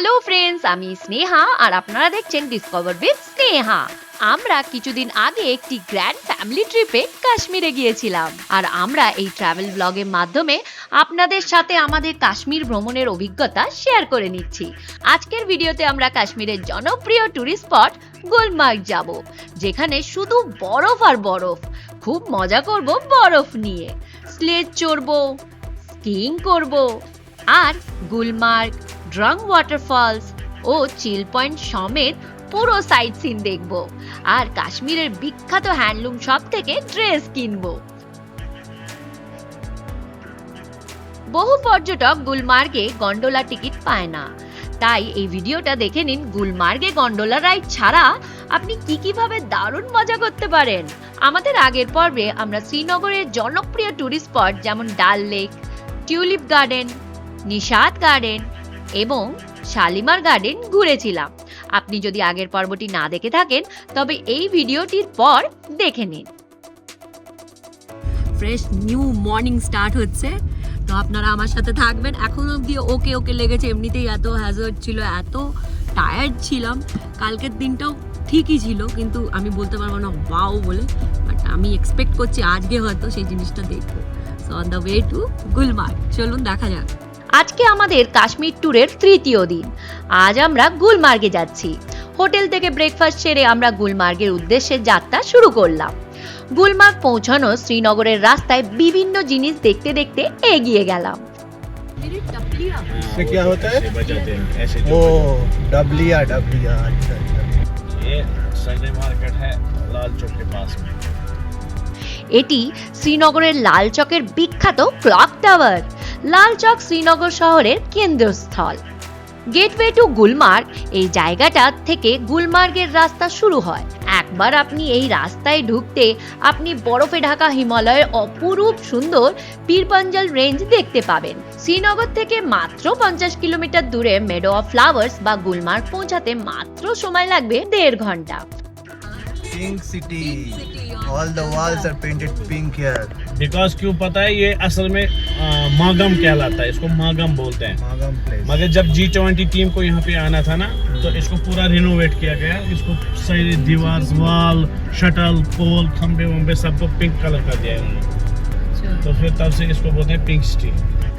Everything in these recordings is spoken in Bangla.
হ্যালো ফ্রেন্ডস আমি স্নেহা, আর আপনারা দেখছেন ডিসকভার উইথ স্নেহা। আমরা কিছুদিন আগে একটি গ্র্যান্ড ফ্যামিলি ট্রিপে কাশ্মীরে গিয়েছিলাম। আর আমরা এই ট্রাভেল ব্লগের মাধ্যমে আপনাদের সাথে আমাদের কাশ্মীর ভ্রমণের অভিজ্ঞতা শেয়ার করে নিচ্ছি। আজকের ভিডিওতে আমরা কাশ্মীরের জনপ্রিয় ট্যুরিস্ট স্পট গুলমার্গ যাব, যেখানে শুধু বরফ আর বরফ। খুব মজা করব বরফ নিয়ে। স্লেজ চড়বো স্কিং করব, আর গুলমার্গ ড্রাং ওয়াটারফলস ও চিল পয়েন্ট সমেত পুরো সাইট সিন দেখব। আর কাশ্মীরের বিখ্যাত হ্যান্ডলুম শপ থেকে ড্রেস কিনবো। বহু পর্যটক গুলমার্গে গন্ডোলা টিকিট পায় না। তাই এই ভিডিওটা দেখে নিন গুলমার্গে গন্ডোলা রাইড ছাড়া আপনি কি কীভাবে দারুণ মজা করতে পারেন। আমাদের আগের পর্বে আমরা শ্রীনগরের জনপ্রিয় টুরিস্ট স্পট যেমন Dal lake, tulip garden Nishat garden এবং শালিমার গার্ডেন ঘুরেছিলাম। আপনি যদি আগের পর্বটি না দেখে থাকেন, তবে এই ভিডিওটির পর দেখে নিন। ফ্রেশ নিউ মর্নিং স্টার্ট হচ্ছে। তো আপনারা আমার সাথে থাকবেন। এখন অবধি ওকে ওকে লেগেছে। এমনিতেই এত হ্যাজার্ড ছিল, এত টায়ার্ড ছিলাম। কালকের দিনটাও ঠিকই ছিল, কিন্তু আমি বলতে পারব না ওয়াও বলে। বাট আমি এক্সপেক্ট করছি আজকে হয়তো সেই জিনিসটা দেখব। So on the way to Gulmarg চলুন দেখা যাক। আজকে আমাদের কাশ্মীর ট্যুরের তৃতীয় দিন আজ আমরা গুলমার্গে যাচ্ছি হোটেল থেকে ব্রেকফাস্ট সেরে আমরা গুলমার্গের উদ্দেশ্যে যাত্রা শুরু করলাম গুলমার্গ পৌঁছানো শ্রীনগরের রাস্তায় বিভিন্ন জিনিস দেখতে দেখতে এগিয়ে গেলাম इससे क्या होता है ऐसे बजाते हैं ऐसे जो ओ डबलिया डबलिया अच्छा अच्छा बजाते हैं। ये संडे मार्केट है लाल चौक के पास में এটি শ্রীনগরের লাল চকের বিখ্যাত ক্লক টাওয়ার লালচক শ্রীনগর শহরের কেন্দ্রস্থল। গেটওয়ে টু গুলমার্গ, এই জায়গাটা থেকে গুলমার্গের রাস্তা শুরু হয়। একবার আপনি এই রাস্তায় ঢুকতে আপনি বরফে ঢাকা হিমালয়ের অপরূপ সুন্দর পীরপাঞ্জাল রেঞ্জ দেখতে পাবেন। শ্রীনগর থেকে মাত্র পঞ্চাশ কিলোমিটার দূরে মেডো অফ ফ্লাওয়ার্স বা গুলমার্গ পৌঁছাতে মাত্র সময় লাগবে দেড় ঘণ্টা। बिकॉज़ क्यों पता है? ये असल में आ, मागम कहलाता है इसको मागम बोलते हैं। मागम मगर जब जी ट्वेंटी टीम को यहाँ पे आना था ना तो इसको पूरा रिनोवेट किया गया। इसको सही दीवार वाल शटल पोल खंबे वंबे सबको पिंक कलर कर दिया है तो फिर तब से इसको बोलते हैं पिंक सिटी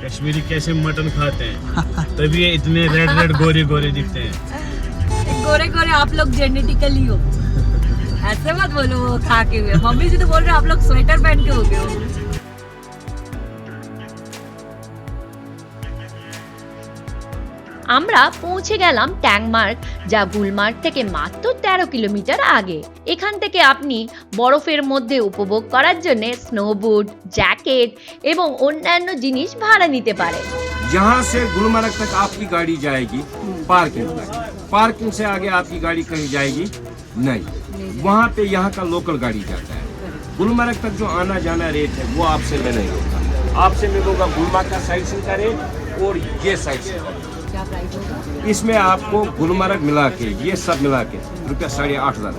कश्मीरी कैसे मटन खाते हैं? तभी ये इतने रेड रेड गोरे गोरे दिखते हैं। गोरे गोरे आप लोग जेनेटिकली हो। ऐसे मत बोलो वो खा के हुए मम्मी जी तो बोल रहे आप लोग स्वेटर पहन के हो गए हो আমরা পৌঁছে গেলাম ট্যাংমার্গ যা গুলমার্গ থেকে মাত্র তেরো কিলোমিটার আগে এখান থেকে আপনি বরফের মধ্যে উপভোগ করার জন্য স্নোবুট জ্যাকেট এবং অন্যান্য জিনিস ভাড়া নিতে পারেন यहाँ से गुलमर्ग तक आपकी गाड़ी जाएगी पार्किंग तक पार्किंग से आगे आपकी गाड़ी कहीं जाएगी नहीं वहाँ पे यहाँ का लोकल गाड़ी जाता है। गुलमर्ग तक जो आना जाना रेट है वो आपसे में नहीं होगा आपसे मिलेगा गुलमर्ग का साइड सीन का रेट और ये साइड सीन होगा? इसमें आपको गुलमर्ग मिला के ये सब मिला के रुपया साढ़े आठ हज़ार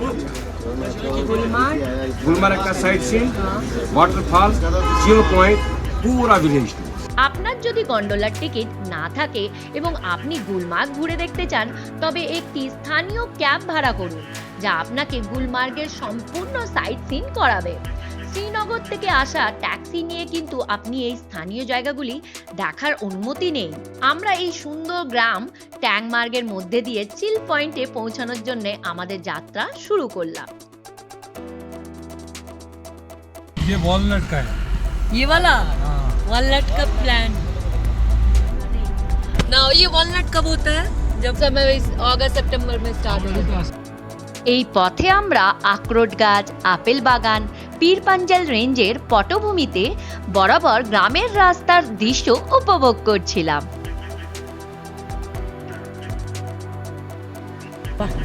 गुलमर्ग? का side scene waterfall chill point पूरा विलेज टूर আপনার যদি গন্ডোলার টিকিট না থাকে এবং আপনি গুলমার্গ ঘুরে দেখতে চান তবে একটি স্থানীয় ক্যাব ভাড়া করুন যা আপনাকে গুলমার্গের সম্পূর্ণ সাইট সিন করাবে শ্রীনগর থেকে আসা ট্যাক্সি নিয়ে কিন্তু আপনি এই স্থানীয় জায়গাগুলি দেখার অনুমতি নেই আমরা এই সুন্দর গ্রাম ট্যাংমার্গের মধ্যে দিয়ে চিল পয়েন্টে পৌঁছানোর জন্য আমাদের যাত্রা শুরু করলাম ये वॉलनट का है ये वाला वॉलनट का प्लान ना ये वॉलनट कब होता है जब समय अगस्त सितंबर में स्टार्ट होता है এই পথে আমরা আখরোট গাছ আপেল বাগান পীরপাঞ্জাল রেঞ্জের পটভূমিতে বরাবর গ্রামের রাস্তার দৃশ্য উপভোগ করছিলাম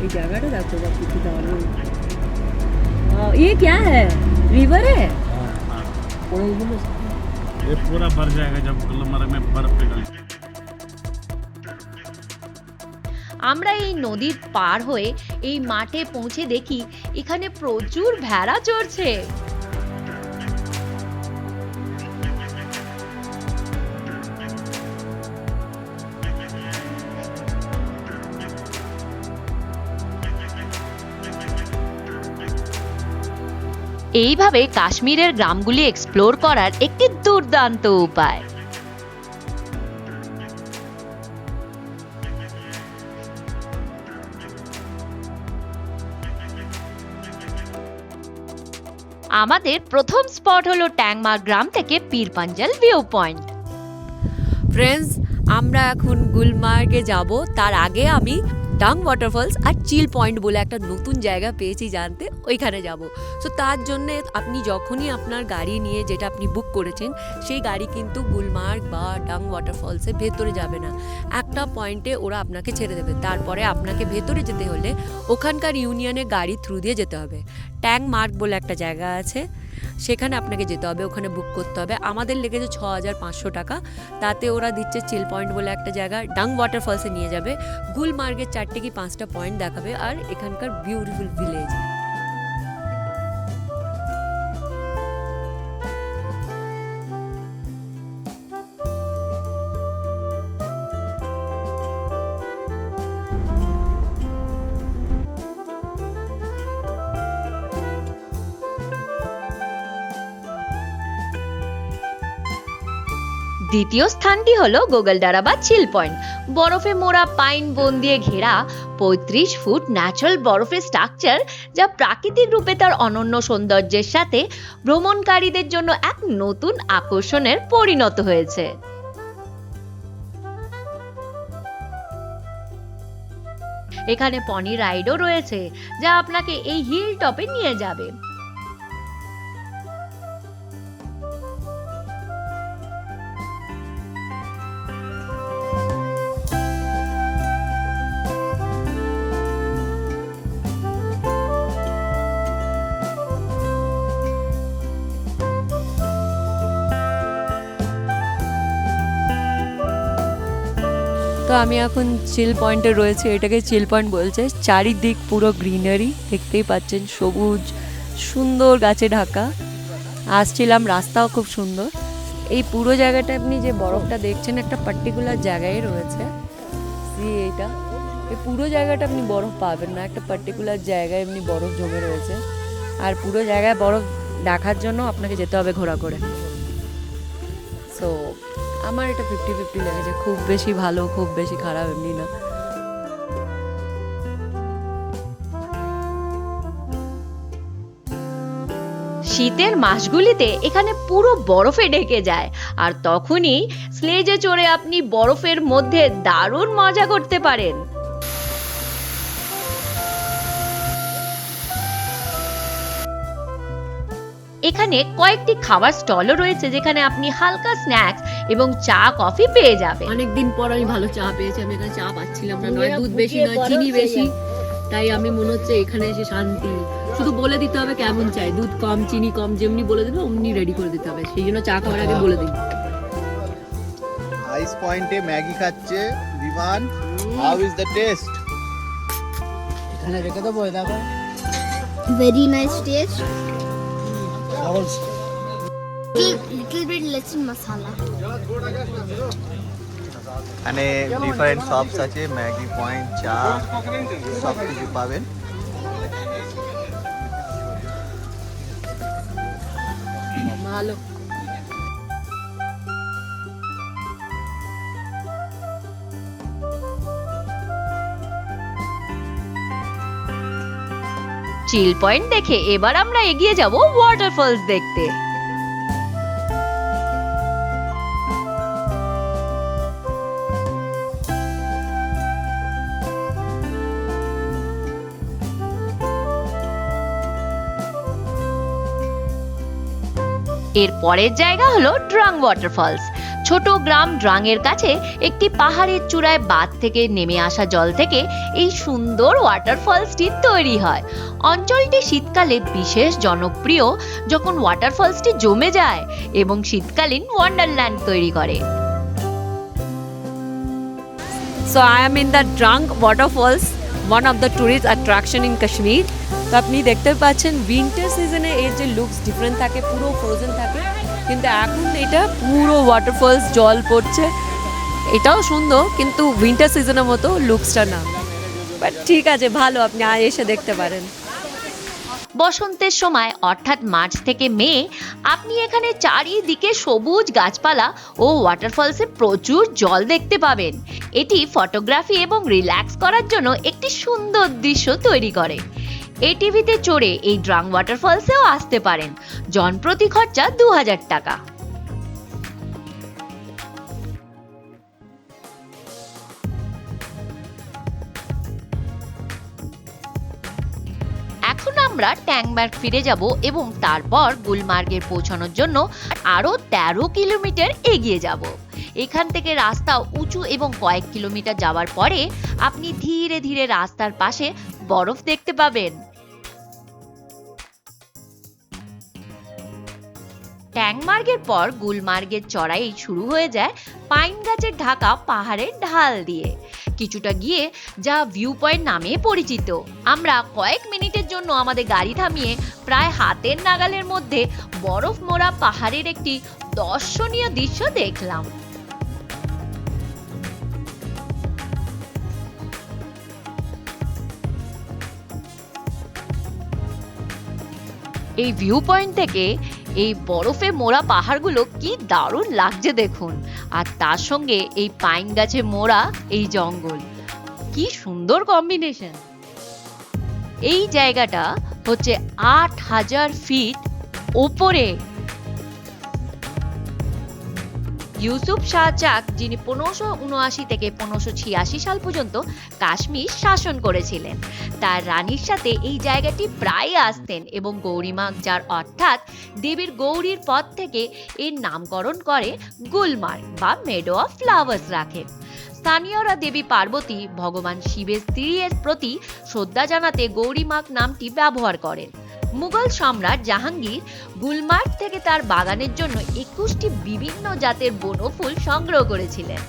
এই জায়গাটা দেখো ये क्या है रिवर है ये पूरा भर जाएगा जब गुलमर्ग में बर्फ पिघल আমরা এই নদীর পার হয়ে এই মাঠে পৌঁছে দেখি এখানে প্রচুর ভেড়া চড়ছে এইভাবে কাশ্মীরের গ্রামগুলি এক্সপ্লোর করার একটি দুর্দান্ত উপায়। আমাদের প্রথম স্পট হলো ট্যাংমা গ্রাম থেকে পীরপাঞ্জাল ভিউ পয়েন্ট ফ্রেন্ডস আমরা এখন গুলমার্গে যাব। তার আগে আমি ডাং ওয়াটারফলস আর চিল পয়েন্ট বলে একটা নতুন জায়গা পেয়েছি জানতে, ওইখানে যাব। সো তার জন্য আপনি যখনই আপনার গাড়ি নিয়ে যেটা আপনি বুক করেছেন, সেই গাড়ি কিন্তু গুলমার্গ বা ডাং ওয়াটারফলসের ভেতরে যাবে না। একটা পয়েন্টে ওরা আপনাকে ছেড়ে দেবে। তারপরে আপনাকে ভেতরে যেতে হলে ওখানকার ইউনিয়নে গাড়ি থ্রু দিয়ে যেতে হবে। ট্যাং মার্ক বলে একটা জায়গা আছে, সেখানে আপনাকে যেতে হবে, ওখানে বুক করতে হবে। আমাদের লেগেছে ছ হাজার পাঁচশো টাকা, তাতে ওরা দিচ্ছে চিল পয়েন্ট বলে একটা জায়গা ডাং ওয়াটারফলসে নিয়ে যাবে। গুলমার্গের চারটে কি পাঁচটা পয়েন্ট দেখাবে, আর এখানকার বিউটিফুল ভিলেজ দ্বিতীয় স্থানটি হলো গোগলডারা বা চিল পয়েন্ট। বরফে মোড়া পাইন বন দিয়ে ঘেরা পঁয়ত্রিশ ফুট ন্যাচারাল বরফের স্ট্রাকচার যা প্রাকৃতিক রূপে তার অনন্য সৌন্দর্যের সাথে ভ্রমণকারীদের জন্য এক নতুন আকর্ষণের পরিণত হয়েছে। এখানে পনি রাইডও রয়েছে, যা আপনাকে এই হিল টপে নিয়ে যাবে। আমি এখন চিল পয়েন্টে রয়েছে, এটাকে চিল পয়েন্ট বলছে। চারিদিক পুরো গ্রিনারি দেখতেই পাচ্ছেন সবুজ, সুন্দর গাছে ঢাকা। আসছিলাম, রাস্তাও খুব সুন্দর। এই পুরো জায়গাটা আপনি যে বরফটা দেখছেন, একটা পার্টিকুলার জায়গায় রয়েছে। সি এইটা। এই পুরো জায়গাটা আপনি বরফ পাবেন না, একটা পার্টিকুলার জায়গায় এমনি বরফ জমে রয়েছে। আর পুরো জায়গায় বরফ দেখার জন্য আপনাকে যেতে হবে ঘোরা করে সো আমার এটা ফিফটি ফিফটি লেগেছে খুব বেশি ভালো, খুব বেশি খারাপ এমনি না। শীতের মাসগুলিতে এখানে পুরো বরফে ঢেকে যায়, আর তখনই স্লেজে চড়ে আপনি বরফের মধ্যে দারুণ মজা করতে পারেন। এখানে কয়েকটি খাবার স্টলও রয়েছে যেখানে আপনি হালকা স্ন্যাক্স এবং চা কফি পেয়ে যাবেন। অনেকদিন পর আমি ভালো চা পেয়েছি। আমি এখানে চা পাচ্ছিলাম না নয় দুধ বেশি নয় চিনি বেশি। তাই আমি মনে হচ্ছে এখানে এসে শান্তি। শুধু বলে দিতে হবে কেমন চাই দুধ কম চিনি কম যেমনি বলে দেবে অমনি রেডি করে দিতে হবে। সেই জন্য চা খাওয়ার আগে বলে দিই আইস পয়েন্টে ম্যাগি খাচ্ছে বিমান। হাউ ইজ দ্য টেস্ট এখানে রেখে দেবো দেখো। Very nice taste. Little, bit less in masala. અને ডিফারেন্ট শপস আছে ম্যাগি পয়েন্ট চা সব কিছু পাবেন ভালো চিল পয়েন্ট দেখে এবার আমরা এগিয়ে যাব ওয়াটারফলস দেখতে। এর পরের জায়গা হলো ড্রাং ওয়াটারফলস ছোট গ্রাম ড্রাংয়ের কাছে একটি পাহাড়ের চূড়ায় বাঁধ থেকে নেমে আসা জল থেকে এই সুন্দর ওয়াটারফলসটি তৈরি হয়। অঞ্চলটি শীতকালে বিশেষ জনপ্রিয় যখন ওয়াটারফলসটি জমে যায় এবং শীতকালীন ওয়ান্ডারল্যান্ড তৈরি করে। So I am in the Drang waterfalls one of the tourist attraction in Kashmir তো আপনি দেখতে পাচ্ছেন উইন্টার সিজনে এর যে লুকস ডিফারেন্ট থাকে, পুরো ফ্রোজেন থাকে। কিন্তু এখন এটা পুরো ওয়াটারফলস জল পড়ছে। এটাও সুন্দর কিন্তু উইন্টার সিজনের মতো লুকসটা না। বাট ঠিক আছে, ভালো, আপনি এসে দেখতে পারেন। বসন্তের সময়, অর্থাৎ মার্চ থেকে মে, আপনি এখানে চারিদিকে সবুজ গাছপালা ও ওয়াটারফলসে প্রচুর জল দেখতে পাবেন। এটি ফটোগ্রাফি এবং রিল্যাক্স করার জন্য একটি সুন্দর দৃশ্য তৈরি করে। এটিভিতে চড়ে এই ড্রাং ওয়াটারফলসেও আসতে পারেন। জনপ্রতি খরচা দু হাজার টাকা। এখন আমরা ট্যাংমার্গ ফিরে যাব এবং তারপর গুলমার্গে পৌঁছানোর জন্য আরও তেরো কিলোমিটার এগিয়ে যাব। এখান থেকে রাস্তা উঁচু এবং কয়েক কিলোমিটার যাওয়ার পরে আপনি ধীরে ধীরে রাস্তার পাশে বরফ দেখতে পাবেন। ট্যাংমার্গের পর গুলমার্গের চড়াই শুরু হয়ে যায় পাইন গাছের ঢাকা পাহাড়ের ঢাল দিয়ে। কিছুটা গিয়ে যা ভিউ পয়েন্ট নামে পরিচিত। আমরা কয়েক মিনিটের জন্য আমাদের গাড়ি থামিয়ে প্রায় হাতের নাগালের মধ্যে বরফ মোড়া পাহাড়ের একটি দর্শনীয় দৃশ্য দেখলাম। এই ভিউ পয়েন্ট থেকে এই বরফে মোড়া পাহাড়গুলো কি দারুণ লাগছে দেখুন। আর তার সঙ্গে এই পাইন গাছে মোড়া এই জঙ্গল, কি সুন্দর কম্বিনেশন এই জায়গাটা হচ্ছে আট হাজার ফিট ওপরে ইউসুফ শাহ চাক, যিনি পনেরোশো উনআশি থেকে পনেরোশো ছিয়াশি সাল পর্যন্ত কাশ্মীর শাসন করেছিলেন। তার রানীর সাথে এই জায়গাটি প্রায় আসতেন এবং গৌরীমা যার অর্থাৎ দেবীর গৌরীর পদ থেকে এর নামকরণ করে গুলমার্গ বা মেডো অফ ফ্লাওয়ার্স রাখেন স্থানীয়রা দেবী পার্বতী, ভগবান শিবের স্ত্রীর প্রতি শ্রদ্ধা জানাতে গৌরীমাগ নামটি ব্যবহার করেন। মুঘল সম্রাট জাহাঙ্গীর গুলমার্গ থেকে তার বাগানের জন্য একুশটি বিভিন্ন জাতের বনফুল সংগ্রহ করেছিলেন।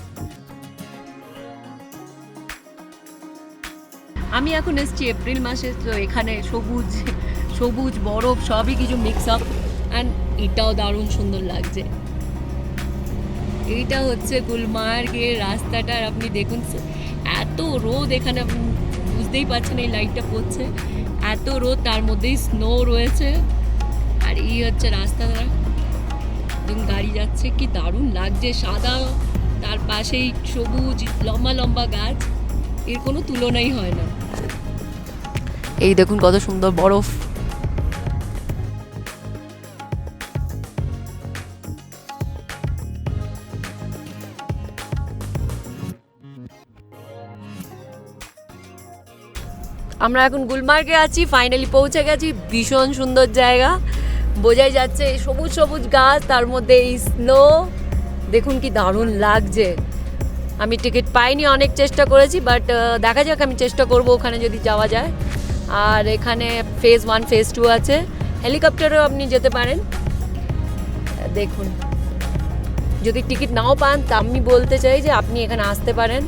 আমি এখন এসেছি এপ্রিল মাসে, তো এখানে সবুজ সবুজ, বরফ, সবই কিছু মিক্স আপ অ্যান্ড এটাও দারুণ সুন্দর লাগছে। এইটা হচ্ছে গুলমার্গের রাস্তাটা আপনি দেখুন, এত রোদ এখানে বুঝতেই পারছেন এই লাইটটা পড়ছে। এত রোদ, তার মধ্যেই স্নো রয়েছে। আর এই হচ্ছে রাস্তা একদম গাড়ি যাচ্ছে, কি দারুণ লাগছে। সাদা, তার পাশেই সবুজ, লম্বা লম্বা গাছ। এর কোনো তুলনাই হয় না। এই দেখুন কত সুন্দর বরফ। আমরা এখন গুলমার্গে আছি ফাইনালি পৌঁছে গেছি, ভীষণ সুন্দর জায়গা। বোঝাই যাচ্ছে সবুজ সবুজ গাছ, তার মধ্যে এই স্নো দেখুন কি দারুণ লাগছে। আমি টিকিট পাইনি, অনেক চেষ্টা করেছি বাট দেখা যাক, আমি চেষ্টা করব ওখানে যদি যাওয়া যায়। আর এখানে ফেজ ওয়ান ফেজ টু আছে। হেলিকপ্টারেও আপনি যেতে পারেন। দেখুন। যদি টিকিট নাও পান, তা আমি বলতে চাই যে আপনি এখানে আসতে পারেন।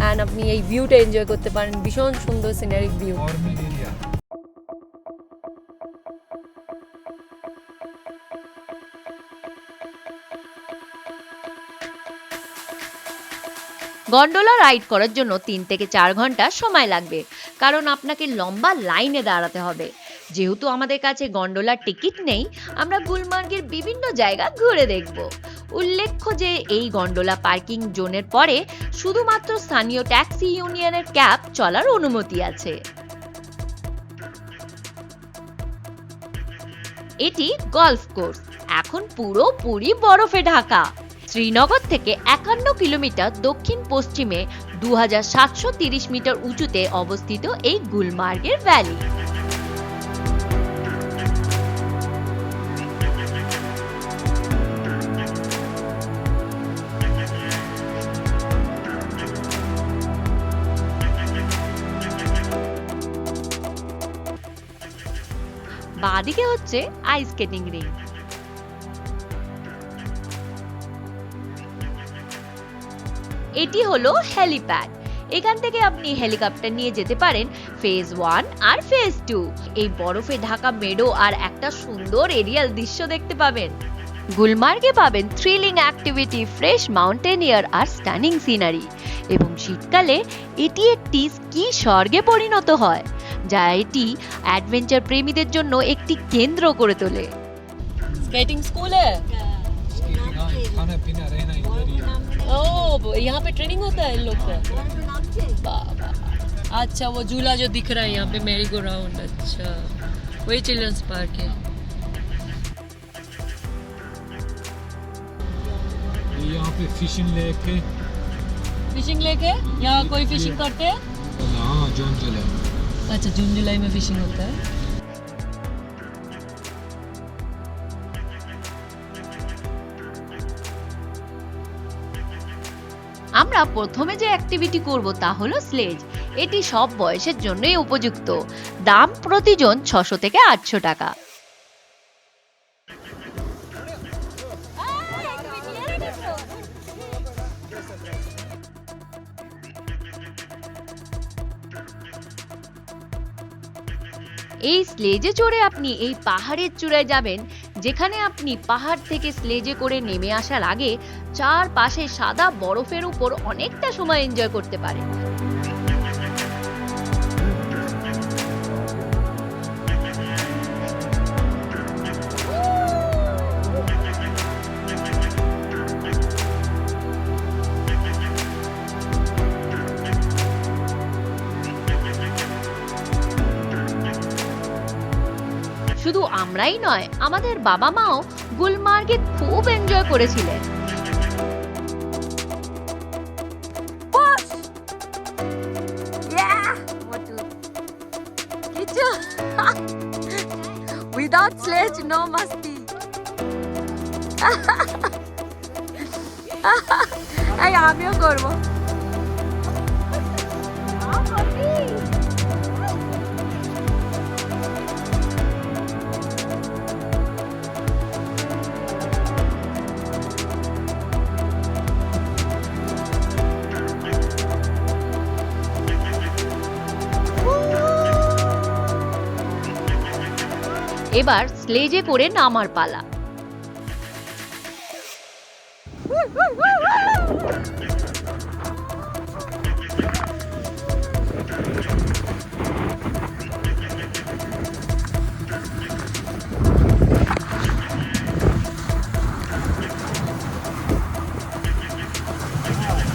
অ্যান্ড আপনি এই ভিউটা এনজয় করতে পারেন। ভীষণ সুন্দর সিনারিক ভিউ গন্ডোলা রাইড করার জন্য তিন থেকে চার ঘণ্টা সময় লাগবে। কারণ আপনাকে লম্বা লাইনে দাঁড়াতে হবে। যেহেতু আমাদের কাছে গন্ডোলার টিকিট নেই, আমরা গুলমার্গের বিভিন্ন জায়গা ঘুরে দেখব। উল্লেখ্য যে এই গন্ডোলা পার্কিং জোনের পরে শুধুমাত্র স্থানীয় ট্যাক্সি ইউনিয়নের ক্যাব চলার অনুমতি আছে। এটি গলফ কোর্স এখন পুরোপুরি বরফে ঢাকা। শ্রীনগর থেকে একান্ন কিলোমিটার দক্ষিণ পশ্চিমে দু মিটার উঁচুতে অবস্থিত এই গুলমার্গের ভ্যালি বাঁদিকে হচ্ছে আইস স্কেটিং রিং এটি হলো হেলিপ্যাড এখান থেকে আপনি হেলিকপ্টার নিয়ে যেতে পারেন ফেজ ওয়ান আর ফেজ টু এই বরফে ঢাকা মেডো আর একটা সুন্দর এরিয়াল দৃশ্য দেখতে পাবেন। গুলমার্গে পাবেন থ্রিলিং অ্যাক্টিভিটি ফ্রেশ মাউন্টেনিয়ার আর স্টানিং সিনারি এবং শীতকালে এটি একটি স্কি স্বর্গে পরিণত হয় যা এটি অ্যাডভেঞ্চার প্রেমীদের জন্য একটি কেন্দ্র করে তোলে स्केटिंग स्कूल है खाना पीना रहना इधर ही है ओ यहाँ पे ट्रेनिंग होता है इन लोग का बाबा अच्छा वो झूला जो दिख रहा है यहाँ पे मेरी गो राउंड अच्छा वही चिल्ड्रंस पार्क है ये यहाँ पे फिशिंग लेक है फिशिंग लेके यहाँ कोई फिशिंग करते हैं हाँ जून जुलाई अच्छा जून जुलाई में फिशिंग होता है আমরা প্রথমে যে অ্যাক্টিভিটি করব তা হলো স্লেজ এটি সব বয়সের জন্যই উপযুক্ত দাম প্রতিজন ছশো থেকে আটশো টাকা এই স্লেজে চড়ে আপনি এই পাহাড়ের চূড়ায় যাবেন, যেখানে আপনি পাহাড় থেকে স্লেজে করে নেমে আসার আগে চারপাশে সাদা বরফের উপর অনেকটা সময় এনজয় করতে পারেন। আমরাই নয়, আমাদের বাবা মাও গুলমার্গে খুব এনজয় করেছিলেন। উইদাউট স্লেজ নো মাস্তি এই আমিও করব। এবার স্লেজে করে নামার পালা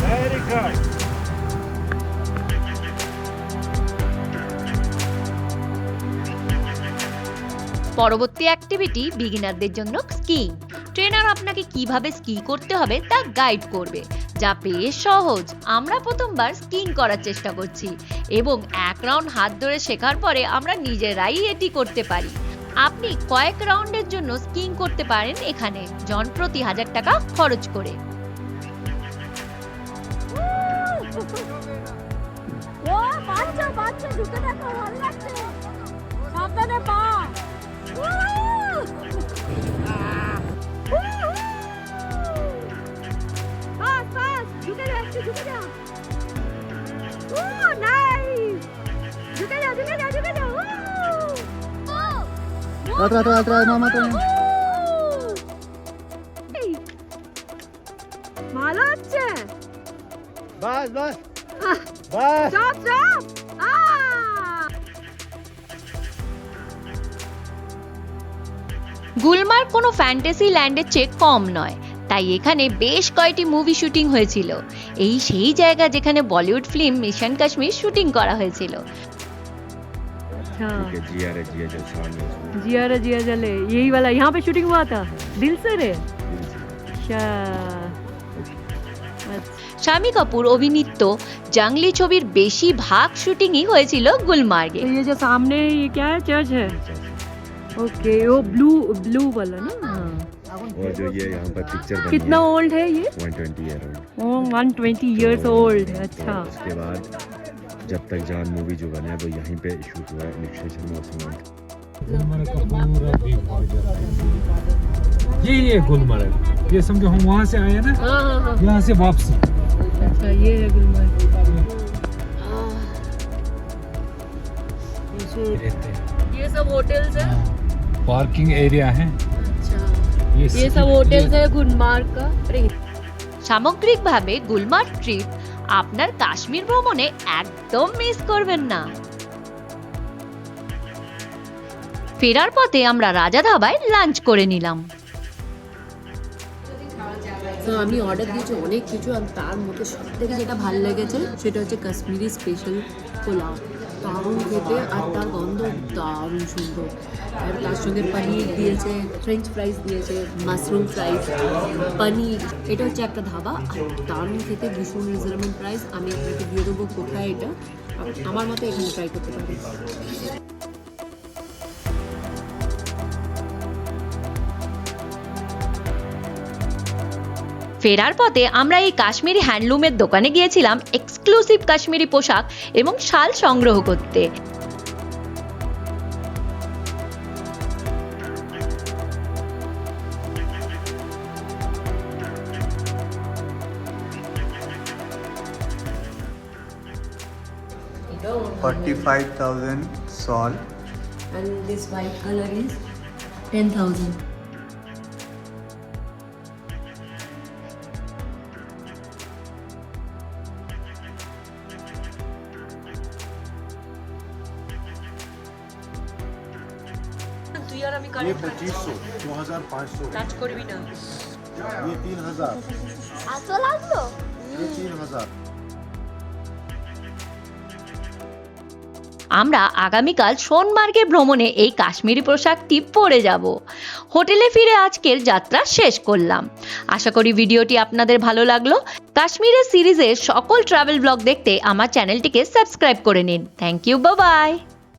Very good. পরবর্তী অ্যাক্টিভিটি বিগিনারদের জন্য স্কিং ট্রেনার আপনাকে কীভাবে স্কি করতে হবে তা গাইড করবে, যা বেশ সহজ। আমরা প্রথমবার স্কিং করার চেষ্টা করছি এবং এক রাউন্ড হাত ধরে শেখার পরে আমরা নিজেরাই এটি করতে পারি। আপনি কয়েক রাউন্ডের জন্য স্কিং করতে পারেন এখানে, জন প্রতি হাজার টাকা খরচ করে। ও, বাচ্চা বাচ্চা ঢুকে ভালো লাগছে। সাবধানে পা। ঢুকে যাচ্ছে ঢুকে যাও ও নাইস ঢুকে যাও ঢুকে যাও ঢুকে যাও Atrás, atrás, atrás, mamá también. ভালো ফ্যান্টাসি ল্যান্ডের চেয়ে কম নয় তাই এখানে বেশ কয়টি মুভি শুটিং হয়েছিল এই সেই জায়গা যেখানে Bollywood film mission Kashmir shooting করা হয়েছিল अच्छा जिया रे जिया जलसान है उसमें जिया रे जिया जले यही वाला यहाँ पे शूटिंग हुआ था दिल से रे अच्छा শামি কাপুর অভিনীত জাংলি ছবির বেশিরভাগ শুটিংই হয়েছিল গুলমার্গে तो ये जो सामने ये क्या है चर्च है ओके वो ब्लू ब्लू वाला ना हाँ। और जो ये यहाँ पर पिक्चर कितना ओल्ड है ये? One twenty year old one twenty years old अच्छा। उसके बाद जब तक जान मूवी जो बना है वो यहीं पे शूट हुआ है निक्षय शर्मा है ये ये गुलमर्ग। ये समझो हम वहाँ से आए ना? हाँ हाँ हाँ। यहाँ से वापसी। अच्छा ये है गुलमर्ग। ये सब होटल्स है? पार्किंग एरिया है। ये ये सब होटल्स है गुलमार्ग का अरे সামগ্রিকভাবে গুলমার্গ ট্রিপ আপনার কাশ্মীর ভ্রমণে একদম মিস করবেন না ফেরার পথে আমরা রাজা ধাবায় লাঞ্চ করে নিলাম তো আমি অর্ডার দিয়েছি অনেক কিছু আর তার মধ্যে সব থেকে যেটা ভালো লেগেছে সেটা হচ্ছে কাশ্মীরি স্পেশাল পোলাও দারুণ খেতে আর তার গন্ধ দারুণ সুন্দর আর তার সঙ্গে পনির দিয়েছে ফ্রেঞ্চ ফ্রাইস দিয়েছে মাশরুম ফ্রাইস পনির। এটা হচ্ছে একটা ধাবা। আর দারুণ খেতে ভীষণ রিজনেবল প্রাইস আমি আপনাকে দিয়ে দেবো কোথায় এটা। আমার মতো এখানে ট্রাই করতে পারেন। ফেরার পথে আমরা এই কাশ্মীরি হ্যান্ডলুমের দোকানে গিয়েছিলাম এক্সক্লুসিভ কাশ্মীরি পোশাক এবং শাল সংগ্রহ করতে। 5,000 sol. And this white color is 10,000. ये पच्चीस सौ दो हज़ार पाँच सौ। ये तीन हज़ार। तीन हज़ार। আমরা আগামীকাল সোনমার্গে ভ্রমণে এই কাশ্মীরি পোশাকটি পরে যাব। হোটেলে ফিরে আজকের যাত্রা শেষ করলাম। আশা করি ভিডিওটি আপনাদের ভালো লাগল। কাশ্মীরের সিরিজের সকল ট্রাভেল ব্লগ দেখতে আমার চ্যানেলটিকে সাবস্ক্রাইব করে নিন। Thank you by